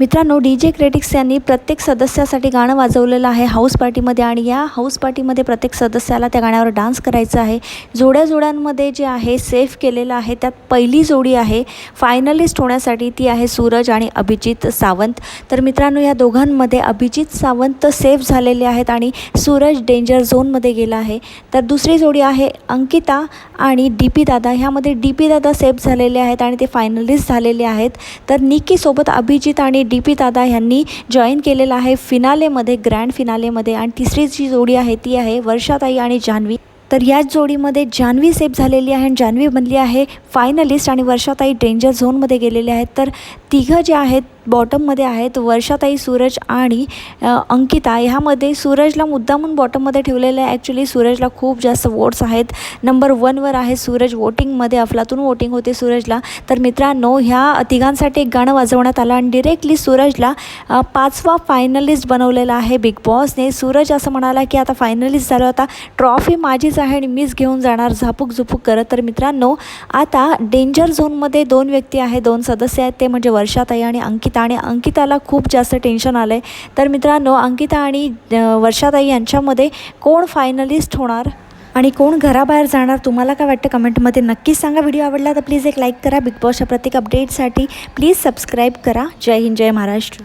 मित्रांनो D J क्रेटिक्स यांनी प्रत्येक सदस्यासाठी गाणं वाजवलेलं आहे हाऊस पार्टीमध्ये आणि या हाऊस पार्टीमध्ये प्रत्येक सदस्याला त्या गाण्यावर डान्स करायचा आहे. जोड्या जोड्यांमध्ये जे आहे सेफ केलेलं आहे त्यात पहिली जोडी आहे फायनलिस्ट होण्यासाठी ती आहे सूरज आणि अभिजित सावंत. तर मित्रांनो या दोघांमध्ये अभिजित सावंत सेफ झालेले आहेत आणि सूरज डेंजर झोनमध्ये गेला आहे. तर दुसरी जोडी आहे अंकिता आणि डी पी दादा. ह्यामध्ये डी पी दादा सेफ झालेले आहेत आणि ते फायनलिस्ट झालेले आहेत. तर निकीसोबत अभिजित आणि डी पी दादा ह्यांनी जॉईन केलेलं आहे फिनालेमध्ये ग्रँड फिनालेमध्ये आणि तिसरी जी जोडी आहे ती आहे वर्षाताई आणि जान्हवी तर याच जोडीमध्ये जान्हवी सेफ झालेली आहे आणि जान्हवी बनली आहे फायनलिस्ट आणि वर्षाताई डेंजर झोनमध्ये गेलेले आहेत. तर तिघं जे आहेत बॉटममध्ये आहेत. वर्षाताई सूरज आणि अंकिता ह्यामध्ये सूरजला मुद्दामून बॉटममध्ये ठेवलेलं आहे. ॲक्च्युली सूरजला खूप जास्त वोट्स आहेत. नंबर वनवर आहे सूरज वोटिंगमध्ये अफलातून वोटिंग होते सूरजला. तर मित्रांनो ह्या तिघांसाठी एक गाणं वाजवण्यात आलं आणि डिरेक्टली सूरजला पाचवा फायनलिस्ट बनवलेला आहे बिग बॉसने सूरज असं म्हणाला की आता फायनलिस्ट झालो. आता ट्रॉफी माझीच आहे आणि मीच घेऊन जाणार झापूक झुपूक करत. तर मित्रांनो आता डेंजर झोनमध्ये दोन व्यक्ती आहेत दोन सदस्य आहेत. ते म्हणजे वर्षाताई आणि अंकिता. आणि अंकिताला खूप जास्त टेन्शन आलं आहे तर मित्रांनो अंकिता आणि वर्षाताई यांच्यामध्ये कोण फायनलिस्ट होणार? आणि कोण घराबाहेर जाणार तुम्हाला काय वाटतं कमेंटमध्ये नक्कीच सांगा. व्हिडिओ आवडला तर प्लीज एक लाईक करा. बिग बॉसच्या प्रत्येक अपडेटसाठी प्लीज सबस्क्राईब करा. जय हिंद जय महाराष्ट्र.